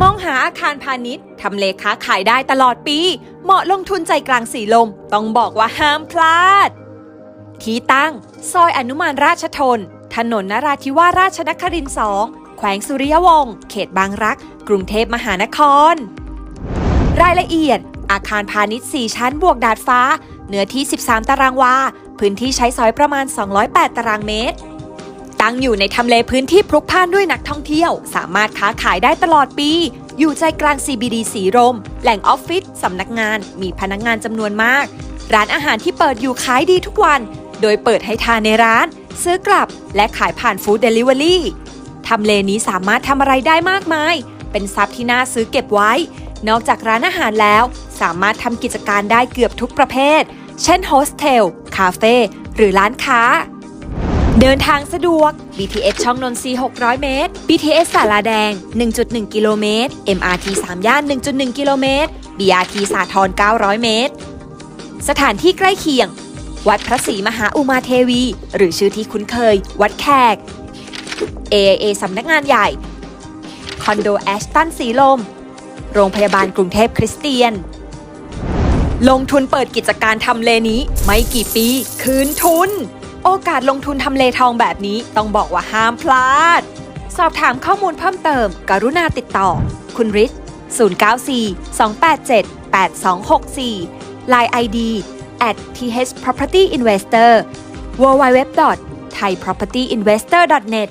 มองหาอาคารพาณิชย์ทำเลค้าขายได้ตลอดปี เหมาะลงทุนใจกลางสีลม ต้องบอกว่าห้ามพลาด ที่ตั้ง ซอยอนุมานราชทน ถนนนราธิวาสราชนครินทร์2แขวงสุริยวงศ์เขตบางรัก กรุงเทพมหานคร รายละเอียด อาคารพาณิชย์4ชั้นบวกดาดฟ้า เนื้อที่ 13 ตารางวา พื้นที่ใช้สอยประมาณ 208 ตารางเมตร ตั้งอยู่ในทำเลพื้นที่พลุกพล่านด้วยนักท่องเที่ยว สามารถค้าขายได้ตลอดปี อยู่ใจกลาง CBD สีลม แหล่งออฟฟิศสำนักงาน มีพนักงานจำนวนมาก ร้านอาหารที่เปิดอยู่ขายดีทุกวัน โดยเปิดให้ทานในร้าน ซื้อกลับ และขายผ่านฟู้ดเดลิเวอรี่ทำเลนี้สามารถทำอะไรได้มากมาย เป็นทรัพย์ที่น่าซื้อเก็บไว้ นอกจากร้านอาหารแล้ว สามารถทำกิจการได้เกือบทุกประเภท เช่นโฮสเทล คาเฟ่ หรือร้านค้า เดินทางสะดวก BTS ช่องนนทรีย์600 เมตร BTS สาราแดง 1.1 กิโลเมตร MRT 3ย่าน 1.1 กิโลเมตร BRT สาทร900 เมตร สถานที่ใกล้เคียง วัดพระศรีมหาอุมาเทวี หรือชื่อที่คุ้นเคย วัดแขก AIA สำนักงานใหญ่ คอนโดแอชตันสีลม โรงพยาบาลกรุงเทพคริสเตียน ลงทุนเปิดกิจการทำเลนี้ ไม่กี่ปี คืนทุน โอกาสลงทุนทำเลทองแบบนี้ต้องบอกว่าห้ามพลาด สอบถามข้อมูลเพิ่มเติม กรุณาติดต่อ คุณริช094 287 8264 Line ID at th property investor www thaipropertyinvestor net